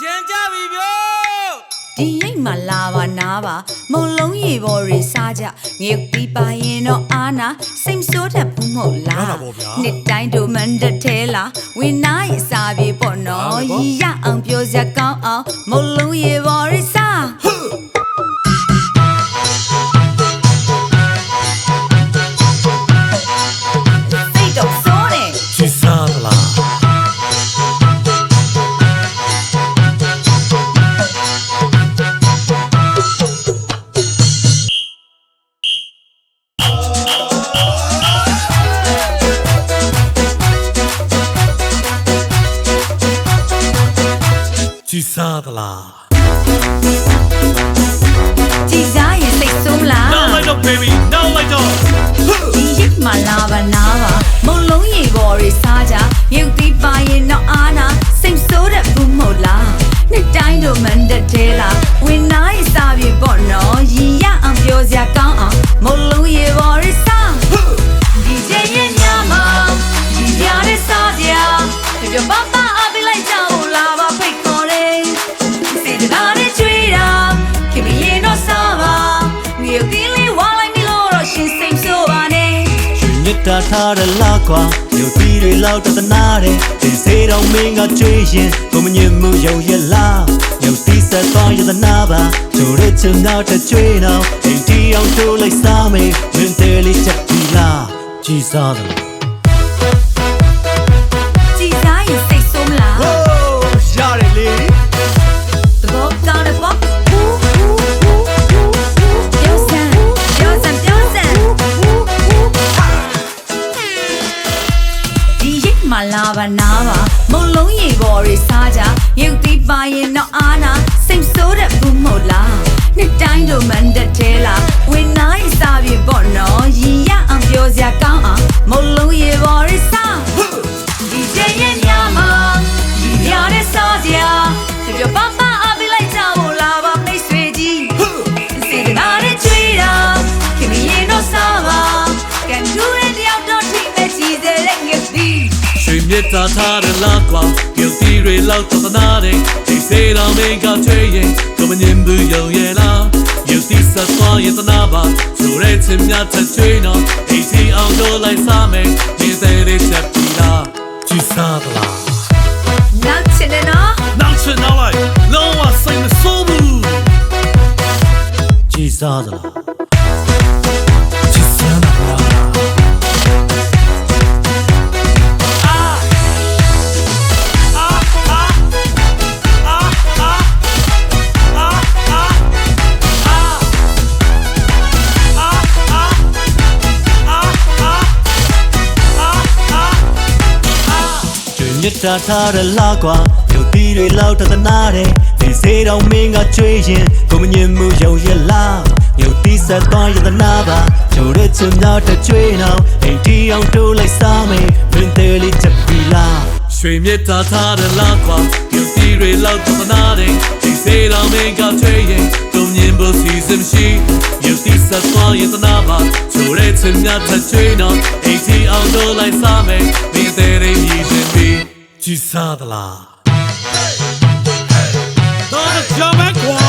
ကြံကြပြီဗျို့ဒီရိတ်မှာလာပါနားပါမုံလုံးရေပေါ်တွေစားကြငရုတ်ပြီးပါရင်တော့အာနာစိတ်မဆိုးတတ်ဘူးမဟုတ်လားရတာပေါ့ဗျာနှစ်တိုင်းတို့မန်တက်သေးလားဝင်နာရဲ့စားပြေပေါ့နော်ဟုတ်ပါပေါ့ရီရအောင်ပြောစရာကောင်းအောင်မုံလုံးရေပေါ်တွေစားစိ ချစ်စားသလားကြည်စားရင်စိတ်ဆိုးမလား Now light up baby now light up ဒီရိတ်မှာလာပါနားပါမုံလုံးရေပေါ်တွေစားကြရုပ်ပြီးပါရင်တော့အာနာစိတ်ဆိုးတဲ့ဘူးမဟုတ်လားနှစ်တိုင်းတို့မန်တက်သေးလားဝင်နာ တ်တာထားရလားကွာမြို့သီးတွေလောက်တသနာတယ်ဒီစေတော်မင်းကကြွေးရင်ကိုမညင်မှုယုံရလားမြို့သီးဆက်သွားရသနာပါကျိုးရချင်တော့တကြွေးတော့အိမ်တီအောင်တိုးလိုက်စားမယ်မင်းတယ်လေးချက်ပြီလားကြည်စားတယ် မှာလာပါနားပါမုံလုံးရေပေါ်တွေစားကြရုပ်ပြီးပါရင်တော့အာ မြတ်တာထားရလားကွာမြို့သီးတွေလောက်တသနာတယ်ဒီစေတော်မင်းကချွေးရင်ကိုမညင်ဘူးယုံရလားမြို့သီးဆက်သွားရသနာပါချိုးရဲချင်မြတ်ချက်ချွေးတော့အိမ်တီအောင်တိုးလိုက်စားမယ်မင်းတယ်လေးချက်ပြီလားချစ်စားသလားနောက်ချင်တယ်နော်နောက်ချင်နောက်လိုက်လုံးဝစိတ်မဆိုးဘူးကြည်စားတယ် မြတ်တာထားရလားကွာမြို့သီးတွေလောက်တသနာတယ်ဒီစေတော်မင်းကကြွေးရင်ကိုမညင်မှုယုံရလားမြို့သီးဆက်သွားရသနာပါကျိုးရချင်တော့တကြွေးတော့အိမ်တီအောင်တိုးလိုက်စားမယ်မင်းတယ်လေးချက်ပြီလားရွှေမြတ်တာထားရလားကွာမြို့သီးတွေလောက်တနာတယ်ဒီစေတော်မင်းကချွေးရင်ကိုမြင်ဖို့စီစဉ်ရှိမြို့သီးဆက်သွားရသနာပါချိုးရဲချင်မြတ်ချက်ချွေးတော့အိမ်တီအောင်တိုးလိုက်စားမယ်မင်းတယ်လေးမြည်တင်ပြီး ကြည်စားသလားတော့ကြောင်မကွာ